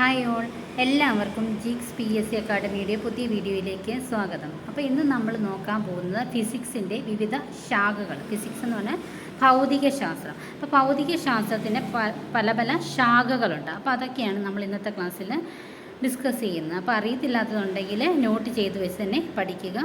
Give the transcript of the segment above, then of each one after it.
Hi all എല്ലാവർക്കും ജിക്സ് P S C അക്കാഡമിയുടെ പുതിയ വീഡിയോയിലേക്ക് സ്വാഗതം. അപ്പോൾ ഇന്ന് നമ്മൾ നോക്കാൻ പോകുന്നത് ഫിസിക്സിന്റെ വിവിധ ശാഖകൾ. ഫിസിക്സ് എന്ന് പറഞ്ഞാൽ ഭൗതിക ശാസ്ത്രം. അപ്പോൾ ഭൗതിക ശാസ്ത്രത്തിന് പല പല ശാഖകളുണ്ട്. അപ്പോൾ അതൊക്കെയാണ് നമ്മൾ ഇന്നത്തെ ക്ലാസ്സിൽ ഡിസ്കസ് ചെയ്യുന്നത്. അപ്പോൾ അറിയത്തില്ലാത്തതുണ്ടെങ്കിൽ നോട്ട് ചെയ്ത് വെച്ച് തന്നെ പഠിക്കുക.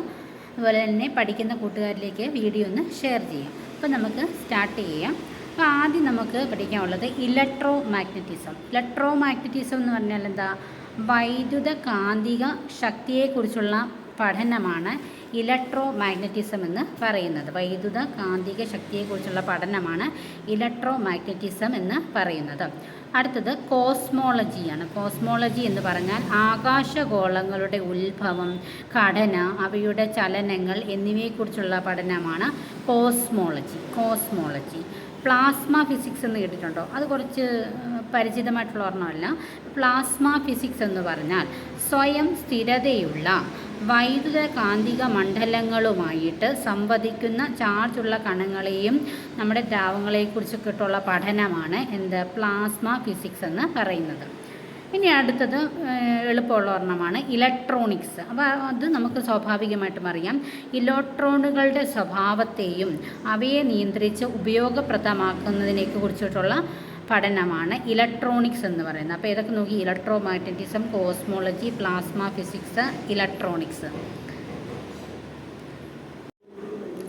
അതുപോലെ തന്നെ പഠിക്കുന്ന കൂട്ടുകാരിലേക്ക് വീഡിയോ ഒന്ന് ഷെയർ ചെയ്യാം. അപ്പോൾ നമുക്ക് സ്റ്റാർട്ട് ചെയ്യാം. അപ്പോൾ ആദ്യം നമുക്ക് പഠിക്കാനുള്ളത് ഇലക്ട്രോ മാഗ്നറ്റിസം ഇലക്ട്രോ മാഗ്നറ്റിസം എന്ന് പറഞ്ഞാൽ എന്താ? വൈദ്യുത കാന്തിക ശക്തിയെക്കുറിച്ചുള്ള പഠനമാണ് ഇലക്ട്രോ മാഗ്നറ്റിസം എന്ന് പറയുന്നത്. വൈദ്യുത കാന്തിക ശക്തിയെക്കുറിച്ചുള്ള പഠനമാണ് ഇലക്ട്രോ മാഗ്നറ്റിസം എന്ന് പറയുന്നത്. അടുത്തത് കോസ്മോളജിയാണ്. കോസ്മോളജി എന്ന് പറഞ്ഞാൽ ആകാശഗോളങ്ങളുടെ ഉത്ഭവം ഘടന അവയുടെ ചലനങ്ങൾ എന്നിവയെക്കുറിച്ചുള്ള പഠനമാണ് കോസ്മോളജി. കോസ്മോളജി. പ്ലാസ്മ ഫിസിക്സ് എന്ന് കേട്ടിട്ടുണ്ടോ? അത് കുറച്ച് പരിചിതമായിട്ടുള്ള ഒരെണ്ണമല്ല. പ്ലാസ്മ ഫിസിക്സ് എന്ന് പറഞ്ഞാൽ സ്വയം സ്ഥിരതയുള്ള വൈദ്യുത കാന്തിക മണ്ഡലങ്ങളുമായിട്ട് സംവദിക്കുന്ന ചാർജുള്ള കണങ്ങളെയും നമ്മുടെ ദ്രാവങ്ങളെക്കുറിച്ചൊക്കെയുള്ള പഠനമാണ് എന്ത്? പ്ലാസ്മ ഫിസിക്സ് എന്ന് പറയുന്നത്. ഇനി അടുത്തത് എളുപ്പമുള്ള ഒരെണ്ണമാണ് ഇലക്ട്രോണിക്സ്. അപ്പോൾ അത് നമുക്ക് സ്വാഭാവികമായിട്ടും അറിയാം. ഇലക്ട്രോണുകളുടെ സ്വഭാവത്തെയും അവയെ നിയന്ത്രിച്ച് ഉപയോഗപ്രദമാക്കുന്നതിനെ കുറിച്ചിട്ടുള്ള പഠനമാണ് ഇലക്ട്രോണിക്സ് എന്ന് പറയുന്നത്. അപ്പോൾ ഇതൊക്കെ നോക്കി electromagnetism cosmology plasma physics electronics.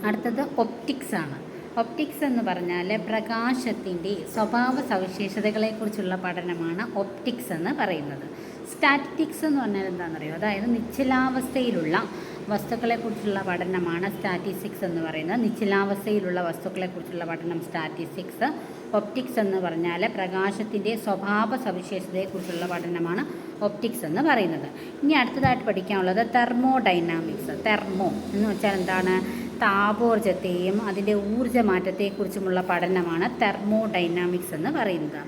അടുത്തത് ഒപ്റ്റിക്സ് ആണ്. ഒപ്റ്റിക്സ് എന്ന് പറഞ്ഞാൽ പ്രകാശത്തിന്റെ സ്വഭാവ സവിശേഷതകളെക്കുറിച്ചുള്ള പഠനമാണ് ഒപ്റ്റിക്സ് എന്ന് പറയുന്നത്. സ്റ്റാറ്റിക്സ് എന്ന് പറഞ്ഞാൽ എന്താണെന്നറിയോ? അതായത് നിശ്ചലാവസ്ഥയിലുള്ള വസ്തുക്കളെക്കുറിച്ചുള്ള പഠനമാണ് സ്റ്റാറ്റിസ്റ്റിക്സ് എന്ന് പറയുന്നത്. നിശ്ചലാവസ്ഥയിലുള്ള വസ്തുക്കളെക്കുറിച്ചുള്ള പഠനം സ്റ്റാറ്റിസ്റ്റിക്സ്. ഒപ്റ്റിക്സ് എന്ന് പറഞ്ഞാൽ പ്രകാശത്തിന്റെ സ്വഭാവ സവിശേഷതയെക്കുറിച്ചുള്ള പഠനമാണ് ഒപ്റ്റിക്സ് എന്ന് പറയുന്നത്. ഇനി അടുത്തതായിട്ട് പഠിക്കാനുള്ളത് തെർമോഡൈനാമിക്സ്. തെർമോ എന്ന് വെച്ചാൽ എന്താണ്? താപോർജത്തെയും അതിന്റെ ഊർജമാറ്റത്തെക്കുറിച്ചുമുള്ള പഠനമാണ് തെർമോഡൈനാമിക്സ് എന്ന് പറയുന്നത്.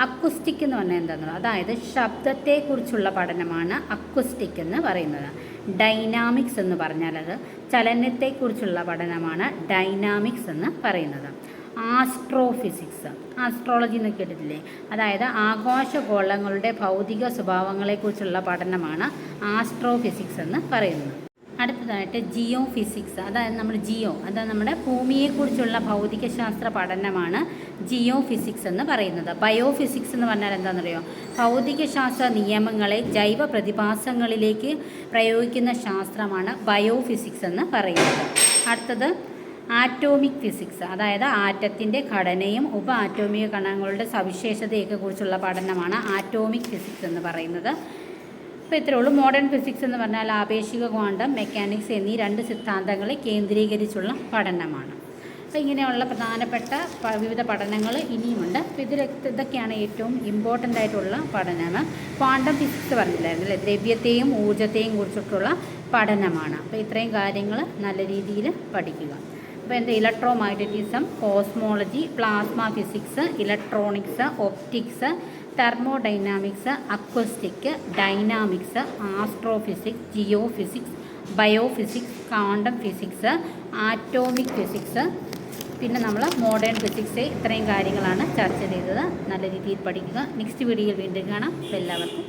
അക്വസ്റ്റിക് എന്ന് പറഞ്ഞാൽ എന്താണെന്ന് അതായത് ശബ്ദത്തെക്കുറിച്ചുള്ള പഠനമാണ് അക്വസ്റ്റിക് എന്ന് പറയുന്നത്. ഡൈനാമിക്സ് എന്ന് പറഞ്ഞാൽ അത് ചലനത്തെക്കുറിച്ചുള്ള പഠനമാണ് ഡൈനാമിക്സ് എന്ന് പറയുന്നത്. ആസ്ട്രോഫിസിക്സ്. ആസ്ട്രോളജി എന്ന് കേട്ടിട്ടില്ലേ? അതായത് ആകാശഗോളങ്ങളുടെ ഭൗതിക സ്വഭാവങ്ങളെക്കുറിച്ചുള്ള പഠനമാണ് ആസ്ട്രോഫിസിക്സ് എന്ന് പറയുന്നത്. അടുത്തതായിട്ട് ജിയോ ഫിസിക്സ്. അതായത് നമ്മൾ ജിയോ അതായത് നമ്മുടെ ഭൂമിയെക്കുറിച്ചുള്ള ഭൗതികശാസ്ത്ര പഠനമാണ് ജിയോ ഫിസിക്സ് എന്ന് പറയുന്നത്. ബയോ ഫിസിക്സ് എന്ന് പറഞ്ഞാൽ എന്താണെന്നറിയോ? ഭൗതികശാസ്ത്ര നിയമങ്ങളെ ജൈവ പ്രതിഭാസങ്ങളിലേക്ക് പ്രയോഗിക്കുന്ന ശാസ്ത്രമാണ് ബയോ ഫിസിക്സ് എന്ന് പറയുന്നത്. അടുത്തത് ആറ്റോമിക് ഫിസിക്സ് അതായത് ആറ്റത്തിന്റെ ഘടനയും ഉപ ആറ്റോമിക കണങ്ങളുടെ സവിശേഷതയൊക്കെ കുറിച്ചുള്ള പഠനമാണ് ആറ്റോമിക് ഫിസിക്സ് എന്ന് പറയുന്നത്. അപ്പോൾ ഇത്രയേ ഉള്ളൂ. മോഡേൺ ഫിസിക്സ് എന്ന് പറഞ്ഞാൽ ആപേക്ഷിക ക്വാണ്ടം മെക്കാനിക്സ് എന്നീ രണ്ട് സിദ്ധാന്തങ്ങളെ കേന്ദ്രീകരിച്ചുള്ള പഠനമാണ്. അപ്പോൾ ഇങ്ങനെയുള്ള പ്രധാനപ്പെട്ട വിവിധ പഠനങ്ങൾ ഇനിയുമുണ്ട്. അപ്പോൾ ഇതിൽ ഇതൊക്കെയാണ് ഏറ്റവും ഇമ്പോർട്ടന്റ് ആയിട്ടുള്ള പഠനം ക്വാണ്ടം ഫിസിക്സ് പറഞ്ഞില്ലായിരുന്നു അല്ലേ ദ്രവ്യത്തെയും ഊർജത്തെയും കുറിച്ചിട്ടുള്ള പഠനമാണ്. അപ്പോൾ ഇത്രയും കാര്യങ്ങൾ നല്ല രീതിയിൽ പഠിക്കുക. അപ്പോൾ എന്താ electromagnetism cosmology plasma physics electronics optics thermodynamics acoustic dynamics astrophysics geophysics biophysics quantum physics atomic physics. പിന്നെ നമ്മൾ മോഡേൺ ഫിസിക്സ് ഇത്രയും കാര്യങ്ങളാണ് ചർച്ച ചെയ്തത്. നല്ല രീതിയിൽ പഠിക്കുക. നെക്സ്റ്റ് വീഡിയോയിൽ വീണ്ടും കാണാം. എല്ലാവർക്കും